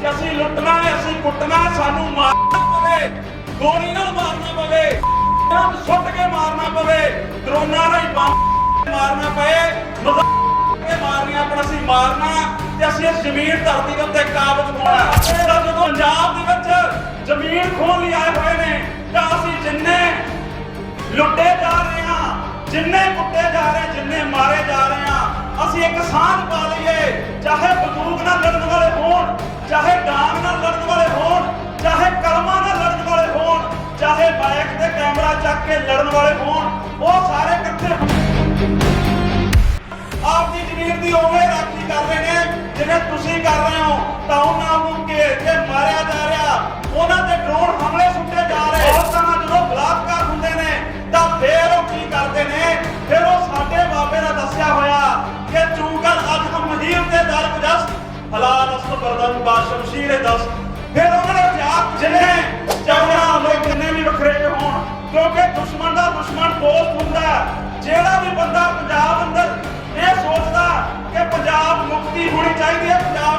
ਕਿ ਅਸੀਂ ਲੁੱਟਣਾ ਅਸੀਂ ਕੁੱਟਣਾ ਸਾਨੂੰ ਮਾਰਨਾ ਪਵੇ। ਗੋਲੀ ਨਾਲ ਮਾਰਨਾ ਪਵੇ। ਇਹਨਾਂ ਸੁੱਟ ਕੇ ਮਾਰਨਾ ਪਵੇ। ਡਰੋਨਾਂ ਨਾਲ ਬੰਬ ਮਾਰਨਾ ਪਏ। ਮਜ਼ਾਕ ਕੇ ਮਾਰਨੀਆਂ ਆਪਣਾ ਅਸੀਂ ਮਾਰਨਾ ਤੇ ਅਸੀਂ ਇਸ ਜ਼ਮੀਨ ਧਰਤੀ ਦੇ ਉੱਤੇ ਕਾਬਜ਼ ਪਾਉਣਾ ਜਦੋਂ ਪੰਜਾਬ ਦੇ ਵਿੱਚ ਜ਼ਮੀਨ ਖੋਣ ਲਈ ਆਏ ਹੋਏ ਨੇ, ਤਾਂ ਅਸੀਂ ਜਿੰਨੇ ਲੁੱਟੇ ਜਾ ਰਹੇ ਹਾਂ, ਜਿੰਨੇ ਕੁੱਟੇ ਜਾ ਰਹੇ ਜਿੰਨੇ ਮਾਰੇ ਜਾ ਰਹੇ ਹਾਂ, ਅਸੀਂ ਇੱਕ ਸਾਂਝ ਪਾ ਲਈਏ। ਚਾਹੇ ਬੰਦੂਕ ਨਾਲ ਲੜਨ ਵਾਲੇ ਹੋਣ ਚਾਹੇ ਡਾਂਗ ਨਾਲ ਲੜਨ ਵਾਲੇ ਹੋਣ, ਚਾਹੇ ਕਲਮਾਂ ਨਾਲ ਲੜਨ ਵਾਲੇ ਹੋਣ, ਚਾਹੇ ਬਾਈਕ ਤੇ ਕੈਮਰਾ ਚੱਕ ਕੇ ਲੜਨ ਵਾਲੇ ਹੋਣ, ਉਹ ਸਾਰੇ ਇਕੱਠੇ ਆਪਦੀ ਜ਼ਮੀਰ ਦੀ ਉਵੇਂ ਰਾਖੀ ਕਰ ਰਹੇ ਨੇ, ਜਿਵੇਂ ਤੁਸੀਂ ਕਰ ਰਹੇ ਹੋ, ਤਾਂ ਉਹਨਾਂ ਨੂੰ ਘੇਰ ਕੇ ਮਾਰਿਆ ਜਾ ਰਿਹਾ। ਉਹਨਾਂ ਤੇ ਡਰੋਨ ਹਮਲੇ ਸੁੱਟੇ ਜਾ ਰਹੇ। ਔਰਤਾਂ ਨਾਲ ਜਦੋਂ ਬਲਾਤਕਾਰ ਹੁੰਦੇ ਨੇ, ਤਾਂ ਫੇਰ ਉਹ ਕੀ ਕਰਦੇ ਨੇ? ਫਿਰ ਉਹ ਸਾਡੇ ਬਾਬੇ ਦਾ ਦੱਸ ਹਲਾਲ ਅਸਲ ਬਰਦਨ ਬਾ ਸ਼ਮਸ਼ੀਰ ਦਸ ਫਿਰ ਉਹਨਾਂ ਨੇ ਆਪ ਜਿੰਨੇ ਚਾਹਣਾ ਲੋਕ ਕਿੰਨੇ ਵੀ ਵੱਖਰੇ ਹੋਣ, ਕਿਉਂਕਿ ਦੁਸ਼ਮਣ ਦਾ ਦੁਸ਼ਮਣ ਦੋਸਤ ਹੁੰਦਾ ਜਿਹੜਾ ਵੀ ਬੰਦਾ ਪੰਜਾਬ ਅੰਦਰ ਇਹ ਸੋਚਦਾ ਕਿ ਪੰਜਾਬ ਮੁਕਤੀ ਹੋਣੀ ਚਾਹੀਦੀ ਹੈ, ਪੰਜਾਬ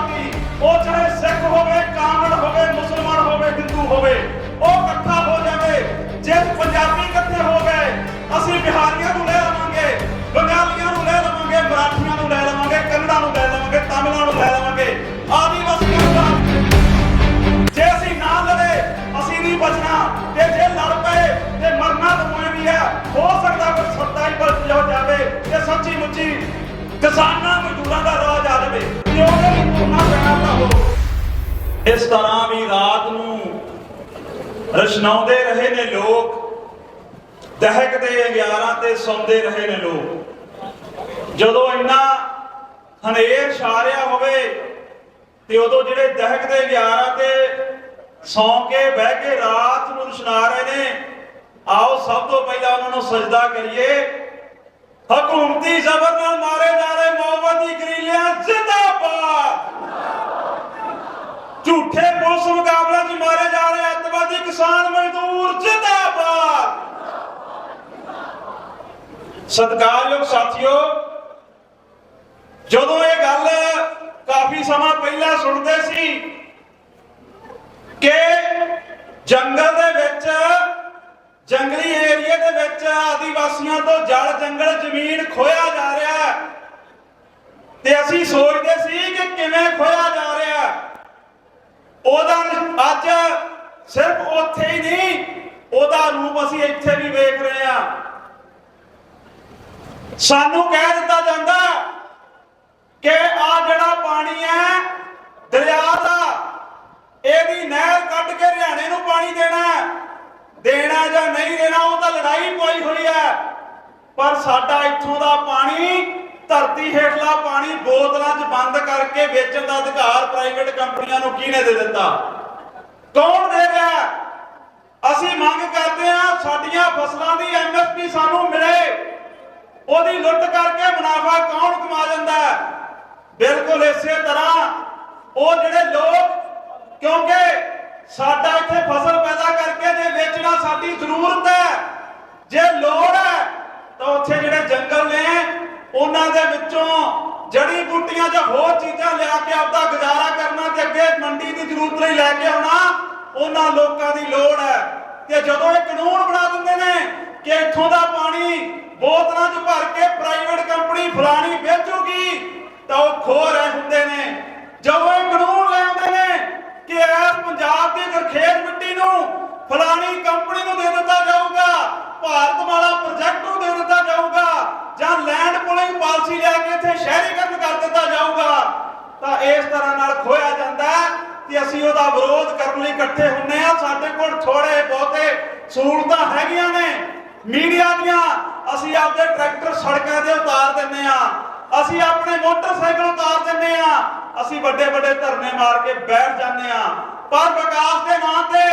ਕਿਸਾਨਾਂ ਮਜ਼ਦੂਰਾਂ ਦਾ ਰਾਜ ਆ ਜਾਵੇ ਤੇ ਉਹਦੇ ਲਈ ਤੁਰਨਾ ਪੈਣਾ ਭਰਾਵੋ ਇਸ ਤਰ੍ਹਾਂ ਵੀ ਰਾਤ ਨੂੰ ਰਸ਼ਨਾਉਂਦੇ ਰਹੇ ਨੇ ਲੋਕ ਦਹਿਕਦੇ ਅੰਗਿਆਰਾਂ ਤੇ ਸੌਂਦੇ ਰਹੇ ਨੇ ਲੋਕ। ਜਦੋਂ ਇੰਨਾ ਹਨੇਰ ਛਾਰਿਆ ਹੋਵੇ, ਤੇ ਉਦੋਂ ਜਿਹੜੇ ਦਹਿਕਦੇ ਗਿਆਰਾਂ ਤੇ ਸੌਂ ਕੇ ਬਹਿ ਕੇ ਰਾਤ ਨੂੰ ਰੁਸ਼ਨਾ ਰਹੇ ਨੇ, ਆਓ ਸਭ ਤੋਂ ਪਹਿਲਾਂ ਉਹਨਾਂ ਨੂੰ ਸਜਦਾ ਕਰੀਏ। ਹਕੂਮਤੀ ਜ਼ਬਰ ਨਾਲ ਮਾਰੇ ਜਾ ਰਹੇ ਮੌਵਾਦੀ ਗਰੀਲਿਆਂ ਜ਼ਿੰਦਾਬਾਦ ਝੂਠੇ ਪੁਲਿਸ ਮੁਕਾਬਲੇ 'ਚ ਮਾਰੇ ਜਾ ਰਹੇ ਅੱਤਵਾਦੀ ਕਿਸਾਨ ਮਜ਼ਦੂਰ, ਜ਼ਿੰਦਾਬਾਦ! ਸਤਿਕਾਰਯੋਗ ਸਾਥੀਓ, ਜਦੋਂ ਇਹ ਗੱਲ ਕਾਫੀ ਸਮਾਂ ਪਹਿਲਾਂ ਸੁਣਦੇ ਸੀ ਕਿ ਜੰਗਲ ਦੇ ਵਿੱਚ, ਜੰਗਲੀ ਏਰੀਏ ਦੇ ਵਿੱਚ ਆਦੀਵਾਸੀਆਂ ਤੋਂ ਜਲ ਜੰਗਲ ਜ਼ਮੀਨ ਖੋਇਆ ਜਾ ਰਿਹਾ ਤੇ ਅਸੀਂ ਸੋਚਦੇ ਸੀ ਕਿ ਕਿਵੇਂ ਖੋਇਆ ਜਾ ਰਿਹਾ ਉਹਦਾ ਅੱਜ ਸਿਰਫ ਉੱਥੇ ਹੀ ਨਹੀਂ, ਉਹਦਾ ਰੂਪ ਅਸੀਂ ਇੱਥੇ ਵੀ ਵੇਖ ਰਹੇ ਹਾਂ। ਸਾਨੂੰ ਕਹਿ ਦਿੱਤਾ ਜਾਂਦਾ ਕਿ ਆ ਜਿਹੜਾ ਪਾਣੀ ਹੈ, ਦਰਿਆ ਦਾ, ਇਹਦੀ ਨਹਿਰ ਕੱਢ ਕੇ ਹਰਿਆਣੇ ਨੂੰ ਪਾਣੀ ਦੇਣਾ ਦੇਣਾ ਜਾਂ ਨਹੀਂ ਦੇਣਾ, ਉਹ ਤਾਂ ਲੜਾਈ ਪਈ ਹੋਈ ਹੈ। ਪਰ ਸਾਡਾ ਇੱਥੋਂ ਦਾ ਪਾਣੀ ਧਰਤੀ ਹੇਠਲਾ ਪਾਣੀ ਬੋਤਲਾਂ 'ਚ ਬੰਦ ਕਰਕੇ ਵੇਚਣ ਦਾ ਅਧਿਕਾਰ ਪ੍ਰਾਈਵੇਟ ਕੰਪਨੀਆਂ ਨੂੰ ਕਿਹਨੇ ਦੇ ਦਿੱਤਾ? ਕੌਣ ਦੇ ਰਿਹਾ? ਅਸੀਂ ਮੰਗ ਕਰਦੇ ਹਾਂ ਸਾਡੀਆਂ ਫਸਲਾਂ ਦੀ ਐਮਐਸਪੀ ਸਾਨੂੰ ਮਿਲੇ। ਉਹਦੀ ਲੁੱਟ ਕਰਕੇ ਮੁਨਾਫਾ ਕੌਣ ਕਮਾ ਜਾਂਦਾ ਬਿਲਕੁਲ ਇਸੇ ਤਰ੍ਹਾਂ ਉਹ ਜਿਹੜੇ ਲੋਕ, ਕਿਉਂਕਿ ਸਾਡਾ ਇੱਥੇ ਫਸਲ ਪੈਦਾ ਕਰਕੇ ਜੇ ਵੇਚਣਾ ਸਾਡੀ ਜ਼ਰੂਰਤ ਹੈ, ਜੇ ਲੋੜ ਹੈ ਤਾਂ ਉੱਥੇ ਜਿਹੜੇ ਜੰਗਲ ਨੇ ਉਹਨਾਂ ਦੇ ਵਿੱਚੋਂ ਜੜੀ ਬੂਟੀਆਂ ਜਾਂ ਹੋਰ ਚੀਜ਼ਾਂ ਲਿਆ ਕੇ ਆਪਦਾ ਗੁਜ਼ਾਰਾ ਕਰਨਾ ਤੇ ਅੱਗੇ ਮੰਡੀ ਦੀ ਜ਼ਰੂਰਤ ਲਈ ਲੈ ਕੇ ਆਉਣਾ, ਉਹਨਾਂ ਲੋਕਾਂ ਦੀ ਲੋੜ ਹੈ। ਤੇ ਜਦੋਂ ਇਹ ਕਾਨੂੰਨ ਬਣਾ ਦਿੰਦੇ ਨੇ ਕਿ ਇੱਥੋਂ ਦਾ ਪਾਣੀ ਬੋਤਲਾਂ 'ਚ ਭਰ ਕੇ ਪ੍ਰਾਈਵੇਟ ਕੰਪਨੀ ਫਲਾਣੀ ਵੇਚੂਗੀ, ਤਾਂ ਉਹ ਖੋ ਰਹੇ ਹੁੰਦੇ ਨੇ। ਜਦੋਂ ਇਹ ਕਾਨੂੰਨ ਲੈ ਆਉਂਦੇ ਨੇ ਕਿ ਇਸ ਪੰਜਾਬ ਦੀ ਗਰਖੇਤ ਮਿੱਟੀ ਨੂੰ ਫਲਾਣੀ ਕੰਪਨੀ ਨੂੰ ਦੇ ਦਿੱਤਾ ਜਾਊਗਾ, ਭਾਰਤ ਵਾਲਾ ਪ੍ਰੋਜੈਕਟ ਲੈਂਡ ਪਾਲਿਸੀ ਲਿਆ ਕੇ ਇੱਥੇ ਸ਼ਹਿਰੀਕਰਨ ਕਰ ਦਿੱਤਾ ਜਾਊਗਾ, ਤਾਂ ਇਸ ਤਰ੍ਹਾਂ ਨਾਲ ਖੋਇਆ ਜਾਂਦਾ ਹੈ ਅਸੀਂ ਉਹਦਾ ਵਿਰੋਧ ਕਰਨ ਲਈ ਇਕੱਠੇ ਹੁੰਨੇ ਆ ਸਾਡੇ ਕੋਲ ਥੋੜੇ ਬਹੁਤੇ ਸਹੂਲਤਾਂ ਹੈਗੀਆਂ ਨੇ। ਮੀਡੀਆ ਦੀਆਂ ਅਸੀਂ ਆਪਦੇ ਟਰੈਕਟਰ ਸੜਕਾਂ ਤੇ ਉਤਾਰ ਦਿੰਨੇ ਆ ਅਸੀਂ ਆਪਣੇ ਮੋਟਰਸਾਈਕਲ ਉਤਾਰ ਦਿੰਨੇ ਆ ਅਸੀਂ ਵੱਡੇ ਵੱਡੇ ਧਰਨੇ ਮਾਰ ਕੇ ਬੈਠ ਜਾਂਦੇ ਆ ਪਰ ਵਿਕਾਸ ਦੇ ਨਾਂ ਤੇ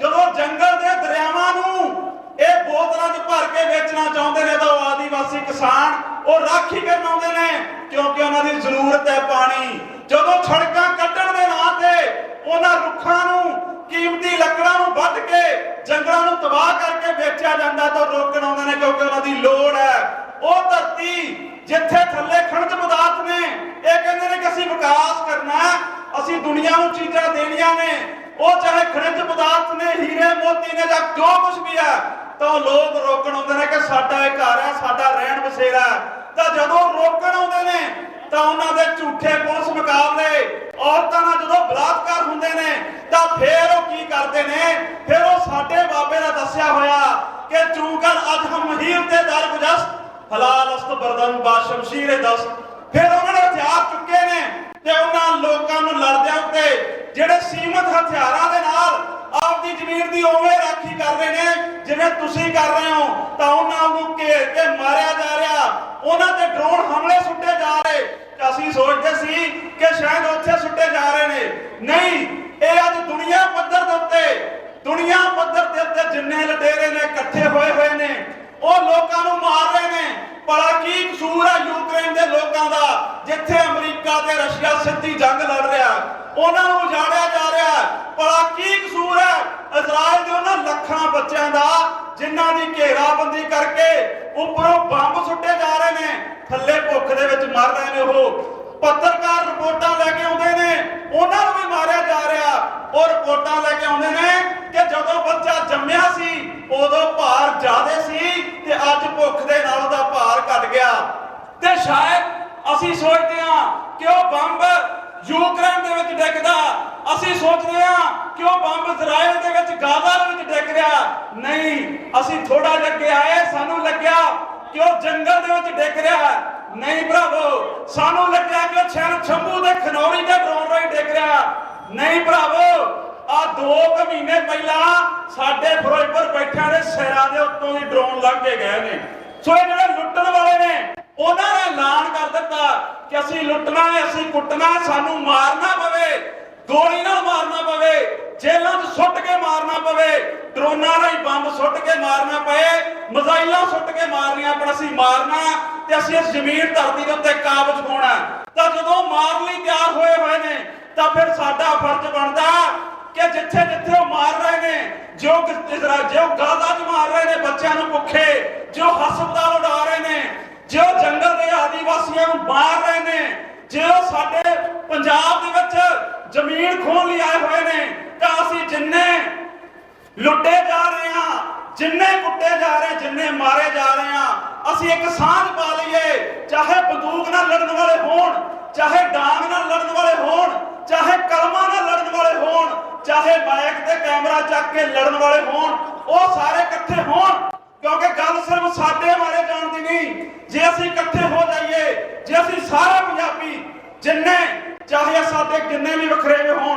ਜਦੋਂ ਜੰਗਲ ਦੇ ਦਰਿਆਵਾਂ ਨੂੰ ਇਹ ਬੋਤਲਾਂ 'ਚ ਭਰ ਕੇ ਵੇਚਣਾ ਚਾਹੁੰਦੇ ਨੇ ਤਾਂ ਉਹ ਆਦੀਵਾਸੀ ਕਿਸਾਨ, ਉਹ ਰਾਖੀ ਕਰਨ ਆਉਂਦੇ ਨੇ, ਕਿਉਂਕਿ ਉਹਨਾਂ ਦੀ ਜ਼ਰੂਰਤ ਹੈ ਪਾਣੀ। ਜਦੋਂ ਸੜਕਾਂ ਕੱਟਣ ਦੇ ਨਾਂ ਤੇ ਉਹਨਾਂ ਰੁੱਖਾਂ ਨੂੰ, ਕੀਮਤੀ ਲੱਕੜਾਂ ਨੂੰ ਵੱਢ ਕੇ, ਜੰਗਲਾਂ ਨੂੰ ਤਬਾਹ ਕਰਕੇ ਵੇਚਿਆ ਜਾਂਦਾ ਤਾਂ ਰੋਕਣ ਆਉਂਦੇ ਨੇ ਕਿਉਂਕਿ ਉਹਨਾਂ ਦੀ ਲੋੜ ਹੈ। ਉਹ ਧਰਤੀ ਜਿੱਥੇ ਥੱਲੇ ਖਣਜ ਪਦਾਰਥ ਨੇ, ਇਹ ਕਹਿੰਦੇ ਨੇ ਕਿ ਅਸੀਂ ਵਿਕਾਸ ਕਰਨਾ ਅਸੀਂ ਦੁਨੀਆ ਨੂੰ ਚੀਜ਼ਾਂ ਦੇਣੀਆਂ ਨੇ। ਉਹ ਚਾਹੇ ਖਣਿਜ ਪਦਾਰਥ ਨੇ, ਹੀਰੇ, ਮੋਤੀ ਨੇ ਜਾਂ ਜੋ ਕੁਝ ਵੀ ਹੈ ਤਾਂ ਲੋਕ ਰੋਕਣ ਆਉਂਦੇ ਨੇ ਕਿ ਸਾਡਾ ਇਹ ਘਰ ਹੈ, ਸਾਡਾ ਰਹਿਣ ਬਸੇਰਾ ਤਾਂ ਜਦੋਂ ਰੋਕਣ ਆਉਂਦੇ ਨੇ, ਤਾਂ ਉਹਨਾਂ ਦੇ ਝੂਠੇ ਪੁਲਿਸ ਮੁਕਾਬਲੇ ਔਰਤਾਂ ਨਾਲ ਜਦੋਂ ਬਲਾਤਕਾਰ ਹੁੰਦੇ ਨੇ, ਤਾਂ ਫੇਰ ਉਹ ਕੀ ਕਰਦੇ ਨੇ? ਫਿਰ ਉਹ ਸਾਡੇ ਬਾਬੇ ਦਾ ਦੱਸਿਆ ਹੋਇਆ ਕਿ ਚੂਕਨ ਅਜ ਹਮ ਹੀ ਉੱਤੇ ਦਰ ਗੁਜਸਤ ਹਲਾਲ ਅਸਤ ਬਰਦਨ ਬਾ ਸ਼ਮਸ਼ੀਰ ਦਸ ਫਿਰ ਉਹਨਾਂ ਨੇ ਹਥਿਆਰ ਚੁੱਕੇ ਨੇ ਤੇ ਉਹਨਾਂ ਲੋਕਾਂ ਨੂੰ ਲੜਦਿਆਂ ਉੱਤੇ ਜਿਹੜੇ ਸੀਮਤ ਹਥਿਆਰਾਂ ਦੇ ਨਾਲ ਆਪਦੀ ਜ਼ਮੀਨ ਦੀ ਉਵੇਂ ਰਾਖੀ ਕਰਦੇ ਨੇ, ਜਿਵੇਂ ਤੁਸੀਂ ਕਰ ਰਹੇ ਹੋ, ਤਾਂ ਉਹਨਾਂ ਨੂੰ ਘੇਰ ਕੇ ਮਾਰਿਆ ਜਾ ਰਿਹਾ। ਉਹਨਾਂ ਤੇ ਡਰੋਨ ਹਮਲੇ ਸੁੱਟੇ ਜਾ ਰਹੇ। ਅਸੀਂ ਸੋਚਦੇ ਸੀ ਕਿ ਸ਼ਾਇਦ ਉੱਥੇ ਸੁੱਟੇ ਜਾ ਰਹੇ ਨੇ। ਨਹੀਂ, ਇਹ ਅੱਜ ਦੁਨੀਆ ਪੱਧਰ ਦੇ ਉੱਤੇ, ਦੁਨੀਆ ਪੱਧਰ ਦੇ ਉੱਤੇ ਜਿੰਨੇ ਲਟੇਰੇ ਨੇ, ਇਕੱਠੇ ਹੋਏ ਹੋਏ ਨੇ। ਉਹ ਲੋਕਾਂ ਨੂੰ ਮਾਰ ਰਹੇ ਨੇ। ਭਲਾ ਕੀ ਕਸੂਰ ਹੈ ਯੂਕਰੇਨ ਦੇ ਲੋਕਾਂ ਦਾ, ਜਿੱਥੇ ਅਮਰੀਕਾ ਤੇ ਰਸ਼ੀਆ ਸਿੱਧੀ ਜੰਗ ਲੜ ਰਿਹਾ ਉਹਨਾਂ ਨੂੰ ਉਜਾੜਿਆ ਜਾ ਰਿਹਾ ਭਲਾ ਕੀ ਕਸੂਰ ਹੈ ਇਜ਼ਰਾਈਲ ਦੇ ਉਹਨਾਂ ਲੱਖਾਂ ਬੱਚਿਆਂ ਦਾ, ਜਿਨ੍ਹਾਂ ਦੀ ਘੇਰਾਬੰਦੀ ਕਰਕੇ ਉੱਪਰੋਂ ਬੰਬ ਸੁੱਟੇ ਜਾ ਰਹੇ ਨੇ। ਥੱਲੇ ਭੁੱਖ ਦੇ ਵਿੱਚ ਮਰ ਰਹੇ ਨੇ ਉਹ। ਪੱਤਰਕਾਰ ਰਿਪੋਰਟਾਂ ਲੈ ਕੇ ਆਉਂਦੇ ਨੇ। ਉਹਨਾਂ ਨੂੰ ਵੀ ਮਾਰਿਆ ਜਾ ਰਿਹਾ। ਉਹ ਰਿਪੋਰਟਾਂ ਲੈ ਕੇ ਆਉਂਦੇ ਨੇ ਕਿ ਜਦੋਂ ਬੱਚਾ ਜੰਮਿਆ ਸੀ ਉਦੋਂ ਭਾਰ ਜ਼ਿਆਦੇ ਸੀ ਤੇ ਅੱਜ ਭੁੱਖ ਦੇ ਨਾਲ ਉਹਦਾ ਭਾਰ ਘਟ ਗਿਆ। ਤੇ ਸ਼ਾਇਦ ਅਸੀਂ ਸੋਚਦੇ ਹਾਂ ਕਿ ਉਹ ਬੰਬ ਯੂਕਰੇਨ ਦੇ ਵਿੱਚ ਡਿੱਗਦਾ। ਅਸੀਂ ਸੋਚਦੇ ਹਾਂ ਕਿ ਉਹ ਬੰਬ ਇਜ਼ਰਾਈਲ ਦੇ ਵਿੱਚ ਗਾਜ਼ਾ ਦੇ ਵਿੱਚ ਡਿੱਗ ਰਿਹਾ। ਨਹੀਂ, ਅਸੀਂ ਥੋੜਾ ਲੱਗੇ ਆਏ, ਸਾਨੂੰ ਲੱਗਿਆ ਕਿ ਉਹ ਜੰਗਲ ਦੇ ਵਿੱਚ ਡਿੱਗ ਰਿਹਾ। ਨਹੀਂ ਭਰਾਵੋ, ਸਾਨੂੰ ਲੱਗਿਆ ਕਿ ਉਹ ਛਣ ਛੰਭੂ ਦੇ ਖਨੌਰੀ ਦੇ ਡਰੋਨ ਰਾਹੀਂ ਡਿੱਗ ਰਿਹਾ। ਨਹੀਂ ਭਰਾਵੋ ਆ 2 ਕੁ ਮਹੀਨੇ ਪਹਿਲਾਂ ਸਾਡੇ ਫਿਰੋਜ਼ਪੁਰ ਬੈਠਿਆਂ ਦੇ ਸਿਰਾਂ ਦੇ ਉੱਤੋਂ ਦੀ ਡਰੋਨ ਲੰਘ ਕੇ ਗਏ ਨੇ। ਸੋ ਇਹ ਜਿਹੜੇ ਲੁੱਟਣ ਵਾਲੇ ਨੇ, ਉਹਨਾਂ ਨੇ ਐਲਾਨ ਕਰ ਦਿੱਤਾ ਕਿ ਅਸੀਂ ਲੁੱਟਣਾ ਹੈ, ਅਸੀਂ ਕੁੱਟਣਾ ਸਾਨੂੰ ਮਾਰਨਾ ਪਵੇ, ਗੋਲੀ ਨਾਲ ਮਾਰਨਾ ਪਵੇ ਜੇਲਾਂ 'ਚ ਸੁੱਟ ਕੇ ਮਾਰਨਾ ਪਵੇ, ਡਰੋਨਾਂ ਨਾਲ ਹੀ ਬੰਬ ਸੁੱਟ ਕੇ ਮਾਰਨਾ ਪਏ, ਮਜ਼ਾਈਲਾਂ ਸੁੱਟ ਕੇ ਮਾਰਨੀਆਂ, ਪਰ ਅਸੀਂ ਮਾਰਨਾ ਤੇ ਅਸੀਂ ਇਸ ਜ਼ਮੀਨ ਧਰਤੀ ਦੇ ਉੱਤੇ ਕਾਬਜ ਪਾਉਣਾ ਤਾਂ ਜਦੋਂ ਮਾਰ ਲਈ ਜਿੱਥੇ ਜਿੱਥੇ ਉਹ ਮਾਰ ਰਹੇ ਨੇ, ਜੋ ਜੋ ਗਾਜ਼ਾ 'ਚ ਮਾਰ ਰਹੇ ਨੇ ਬੱਚਿਆਂ ਨੂੰ ਭੁੱਖੇ, ਜੋ ਹਸਪਤਾਲ ਉਡਾ ਰਹੇ ਨੇ, ਜੋ ਜੰਗਲ ਦੇ ਆਦੀਵਾਸੀਆਂ ਨੂੰ ਮਾਰ ਰਹੇ ਨੇ, ਜੋ ਸਾਡੇ ਪੰਜਾਬ ਦੇ ਵਿੱਚ ਜ਼ਮੀਨ ਖੋਣ ਲਈ ਆਏ ਹੋਏ ਨੇ, ਤਾਂ ਅਸੀਂ ਜਿੰਨੇ ਲੁੱਟੇ ਜਾ ਰਹੇ ਹਾਂ ਜਿੰਨੇ ਕੁੱਟੇ ਜਾ ਰਹੇ, ਜਿੰਨੇ ਮਾਰੇ ਜਾ ਰਹੇ ਹਾਂ ਅਸੀਂ ਇੱਕ ਸਾਂਝ ਪਾ ਲਈਏ, ਚਾਹੇ ਬੰਦੂਕ ਨਾਲ ਲੜਨ ਵਾਲੇ ਹੋਣ, ਚਾਹੇ ਡਾਂਗ ਨਾਲ ਲੜਨ ਵਾਲੇ ਹੋਣ, ਚਾਹੇ ਕਲਮਾਂ ਨਾਲ ਲੜਨ ਵਾਲੇ ਹੋਣ, ਚਾਹੇ ਮਾਈਕ ਤੇ ਕੈਮਰਾ ਚੱਕ ਕੇ ਲੜਨ ਵਾਲੇ ਹੋਣ, ਉਹ ਸਾਰੇ ਇਕੱਠੇ ਹੋਣ, ਕਿਉਂਕਿ ਗੱਲ ਸਿਰਫ ਸਾਡੇ ਮਾਰੇ ਜਾਣ ਦੀ ਨਹੀਂ। ਜੇ ਅਸੀਂ ਇਕੱਠੇ ਹੋ ਜਾਈਏ, ਜੇ ਅਸੀਂ ਸਾਰੇ ਪੰਜਾਬੀ ਜਿੰਨੇ, ਚਾਹੇ ਸਾਡੇ ਕਿੰਨੇ ਵੀ ਵਖਰੇਵੇਂ ਹੋਣ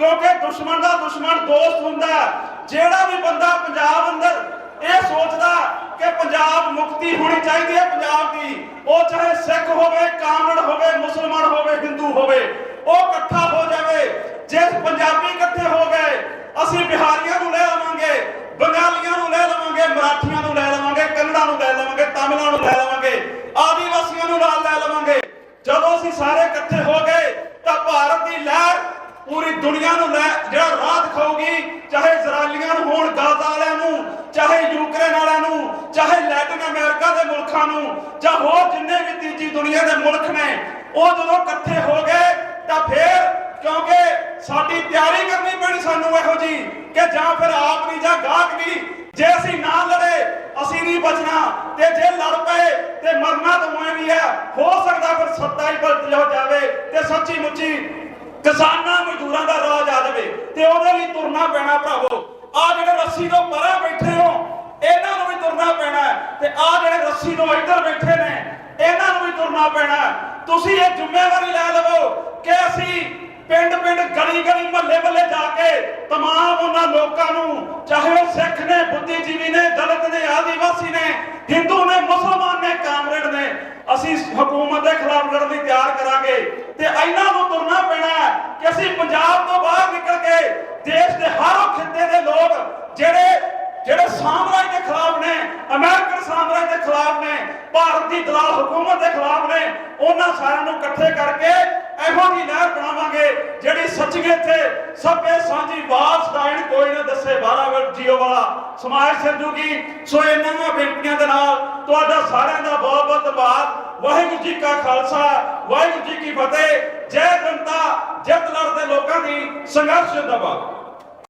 ਕਿਉਂਕਿ ਦੁਸ਼ਮਣ ਦਾ ਦੁਸ਼ਮਣ ਦੋਸਤ ਹੁੰਦਾ ਹੈ। ਜਿਹੜਾ ਵੀ ਬੰਦਾ ਪੰਜਾਬ ਅੰਦਰ ਇਹ ਸੋਚਦਾ ਕਿ ਪੰਜਾਬ ਮੁਕਤੀ ਹੋਣੀ ਚਾਹੀਦੀ ਹੈ, ਪੰਜਾਬ ਦੀ, ਉਹ ਚਾਹੇ ਸਿੱਖ ਹੋਵੇ ਕਾਮੜ ਹੋਵੇ ਮੁਸਲਮਾਨ ਹੋਵੇ ਹਿੰਦੂ ਹੋਵੇ ਉਹ ਇਕੱਠਾ ਹੋ ਜਾਵੇ ਜੇ ਪੰਜਾਬੀ ਇਕੱਠੇ ਹੋ ਗਏ ਅਸੀਂ ਬਿਹਾਰੀਆਂ ਨੂੰ ਲੈ ਲਵਾਂਗੇ ਬੰਗਾਲੀਆਂ ਨੂੰ ਲੈ ਲਵਾਂਗੇ ਮਰਾਠੀਆਂ ਨੂੰ ਲੈ ਲਵਾਂਗੇ ਕੰਨੜਾਂ ਨੂੰ ਲੈ ਲਵਾਂਗੇ ਤਾਮਿਲਾਂ ਨੂੰ ਲੈ ਲਵਾਂਗੇ ਆਦੀਵਾਸੀਆਂ ਨੂੰ ਨਾਲ ਲੈ ਲਵਾਂਗੇ ਜਦੋਂ ਅਸੀਂ ਸਾਰੇ ਇਕੱਠੇ ਹੋ ਗਏ ਤਾਂ ਭਾਰਤ ਦੀ ਲਹਿਰ ਪੂਰੀ ਦੁਨੀਆ ਨੂੰ ਲੈ ਜਿਹੜਾ ਰਾਹ ਦਿਖਾਊਗੀ, ਚਾਹੇ ਇਜ਼ਰਾਈਲੀਆਂ ਨੂੰ ਹੋਣ, ਗਾਜ਼ਾ ਵਾਲਿਆਂ ਨੂੰ, ਚਾਹੇ ਯੂਕਰੇਨ ਵਾਲਿਆਂ ਨੂੰ, ਚਾਹੇ ਲੈਟਿਨ ਅਮਰੀਕਾ ਦੇ ਮੁਲਕਾਂ ਨੂੰ, ਜਾਂ ਹੋਰ ਜਿੰਨੇ ਵੀ ਤੀਜੀ ਦੁਨੀਆ ਦੇ ਮੁਲਕ ਨੇ, ਉਹ ਜਦੋਂ ਇਕੱਠੇ ਹੋ ਗਏ, ਤਾਂ ਫਿਰ ਕਿਉਂਕਿ ਸਾਡੀ ਤਿਆਰੀ ਕਰਨੀ ਪੈਣੀ ਸਾਨੂੰ ਇਹੋ ਜੀ ਕਿ ਜਾਂ ਫਿਰ ਆਪ ਨਹੀਂ ਜਾਂ ਗਾਹਕ ਨਹੀਂ ਜੇ ਅਸੀਂ ਨਾ ਲੜੇ, ਅਸੀਂ ਨਹੀਂ ਬਚਣਾ, ਤੇ ਜੇ ਲੜ ਪਏ, ਤੇ ਮਰਨਾ ਤਾਂ ਉਵੇਂ ਵੀ ਹੈ, ਹੋ ਸਕਦਾ ਫਿਰ ਸੱਤਾ ਹੀ ਪਲਟ ਜਾਵੇ, ਤੇ ਸੱਚੀ ਮੁੱਚੀ ਕਿਸਾਨਾਂ ਮਜ਼ਦੂਰਾਂ ਦਾ ਰਾਜ ਆ ਜਾਵੇ ਤੇ ਉਹਦੇ ਲਈ ਤੁਰਨਾ ਪੈਣਾ ਭਰਾਵੋ ਆ ਜਿਹੜੇ ਰੱਸੀ ਤੋਂ ਪਰੇ ਬੈਠੇ ਹੋ ਇਹਨਾਂ ਨੂੰ ਵੀ ਤੁਰਨਾ ਪੈਣਾ ਹੈ ਤੇ ਆ ਜਿਹੜੇ ਰੱਸੀ ਤੋਂ ਇੱਧਰ ਬੈਠੇ ਨੇ ਇਹਨਾਂ ਨੂੰ ਵੀ ਤੁਰਨਾ ਪੈਣਾ ਹੈ। ਤੁਸੀਂ ਇਹ ਜ਼ਿੰਮੇਵਾਰੀ ਲੈ ਲਵੋ ਕਿ ਅਸੀਂ ਪਿੰਡ ਪਿੰਡ ਗਲੀ ਗਲੀ ਮਹੱਲੇ ਮਹੱਲੇ ਜਾ ਕੇ तमाम ਉਹਨਾਂ ਲੋਕਾਂ ਨੂੰ ਚਾਹੇ ਉਹ ਸਿੱਖ ਨੇ ਬੁੱਧੀਜੀਵੀ ਨੇ ਦਲਿਤ ਨੇ ਆਦੀਵਾਸੀ ਨੇ ਹਿੰਦੂ ਨੇ ਮੁਸਲਮਾਨ ਨੇ ਕਾਮਰੇਡ ਨੇ ਅਸੀਂ ਹਕੂਮਤ ਦੇ ਖਿਲਾਫ ਲੜਨ ਲਈ ਤਿਆਰ ਕਰਾਂਗੇ ਤੇ ਇਹਨਾਂ ਨੂੰ ਤੁਰਨਾ ਪੈਣਾ ਹੈ ਕਿ ਅਸੀਂ ਪੰਜਾਬ ਤੋਂ ਬਾਹਰ ਨਿਕਲ ਕੇ ਦੇਸ਼ ਦੇ ਹਰ ਖਿੱਤੇ ਦੇ ਲੋਕ ਜਿਹੜੇ ਜਿਹੜੇ ਸਾਮਰਾਜ ਦੇ ਖਿਲਾਫ ਨੇ, ਅਮਰੀਕਨ ਸਾਮਰਾਜ ਦੇ ਖਿਲਾਫ ਨੇ, ਭਾਰਤ ਦੀ ਦਲਾਲ ਹਕੂਮਤ ਦੇ ਖਿਲਾਫ ਨੇ, ਉਹਨਾਂ ਸਾਰਿਆਂ ਨੂੰ ਇਕੱਠੇ ਕਰਕੇ ਇਹੋ ਜਿਹੀ ਲਹਿਰ ਬਣਾਵਾਂਗੇ। ਜਿਹੜੀ ਸੱਚੀਏ ਤੇ ਸਭੇ ਸਾਂਝੀ ਬਾਤ ਸਦਾਇਣ ਕੋਈ ਨਾ ਦੱਸੇ ਬਾਰਾ ਵਰ ਜੀਓ ਵਾਲਾ। ਸਮਾਜ ਸਿਰਜੂਗੀ ਸੋ ਇਹਨਾਂ ਬੇਨਤੀਆਂ ਦੇ ਨਾਲ ਤੁਹਾਡਾ ਸਾਰਿਆਂ ਦਾ ਬਹੁਤ ਬਹੁਤ ਧੰਨਵਾਦ। ਵਾਹਿਗੁਰੂ ਜੀ ਕਾ ਖਾਲਸਾ, ਵਾਹਿਗੁਰੂ ਜੀ ਕੀ ਫਤਿਹ। ਜੈ ਜਨਤਾ, ਜਿੱਤ ਲੜਦੇ ਲੋਕਾਂ ਦੀ ਸੰਘਰਸ਼ ਜਿੰਦਾਬਾਦ।